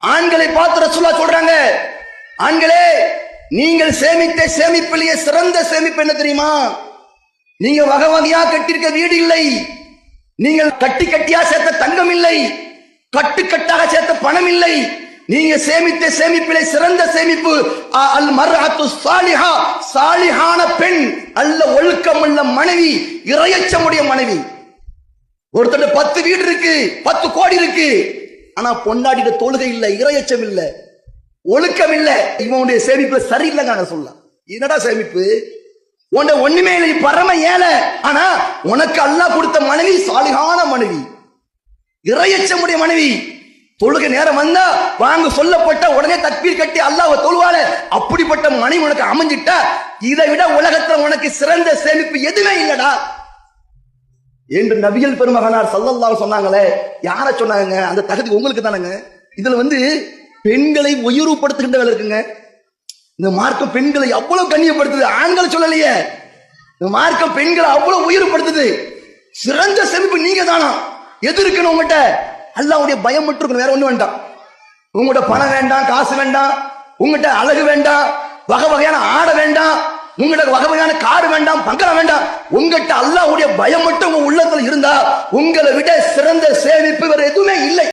ஆண்களை பார்த்து ரசூலா சொல்றாங்க. ஆண்களே நீங்கள் சேமித்த சேமிப்பிலேயே சிறந்த சேமிப்பு என்ன தெரியுமா? நீங்க வகை வகையா கட்டியிருக்க வீடு இல்லை. நீங்கள் கட்டி கட்டியா சேர்த்த தங்கம் இல்லை. கட்டு கட்டாக சேர்த்த பணம் இல்லை. நீங்க சேமித்த சேமிப்பிலே சிறந்த சேமிப்பு அ- அல் மர்ஹத்து சாலிஹா சாலிஹான பெண் அல்ல ஒழுக்கமுள்ள மனைவி இரையச்சமுடைய மனைவி. ஒருத்தர் பத்து வீடு இருக்கு பத்து கோடி இருக்கு. ஆனா பொண்டாடிட தொழுகை இல்ல இரையச்சம் இல்ல ஒழுக்கம் இல்ல. இவனுடைய சேமிப்பு சரியில்லைங்க சொல்ல என்னடா சேமிப்பு? உன்ட ஒண்ணுமே இல்லை பரம ஏழை. ஆனா உனக்கு அல்லாஹ் கொடுத்த மனைவி சாலிகான மனைவி. இரையச்சமுடைய மனைவி. தொழுகை நேரம் வந்தா வாங்க சொல்லப்பட்ட உடனே தற்பீர் கட்டி அல்லாஹ் தொழுவால அப்படிப்பட்ட மனைவி உனக்கு அமைஞ்சிட்டா இதை விட உலகத்துல உனக்கு சிறந்த சேமிப்பு எதுவுமே இல்லடா. என்று நபிகள் பெருமகனார் சல்லல்லாஹு சொன்னாங்களே யார சொன்னாங்க அந்த தகுதி உங்களுக்கு தானேங்க? இதுல வந்து பெண்களை உயர்வுபடுத்துகின்ற வேலை இருக்குங்க. இந்த மார்க்கம் பெண்களை அவ்வளவு கண்ணியப்படுத்துது. ஆண்களை சொல்லலையே. இந்த மார்க்கம் பெண்களை அவ்வளவு உயர்வுபடுத்துது. சிறந்த செமிப்பு நீங்க தானா? எது இருக்கணும் உங்ககிட்ட? அல்லாவுடைய பயம் மட்டும் இருக்கணும். வேற ஒண்ணு வேண்டாம். உங்கள்கிட்ட பணம் வேண்டாம் காசு வேண்டாம். உங்ககிட்ட அழகு வேண்டாம். வகை வகையான ஆடை வேண்டாம். உங்கள்கிட்ட வகை வகையான காடு வேண்டாம் பங்களம் வேண்டாம் உங்ககிட்ட அல்லாஹ்வுடைய பயம் மட்டும் உங்க உள்ளத்துல இருந்தா உங்களை விட சிறந்த சேமிப்பு வேற எதுவுமே இல்லை.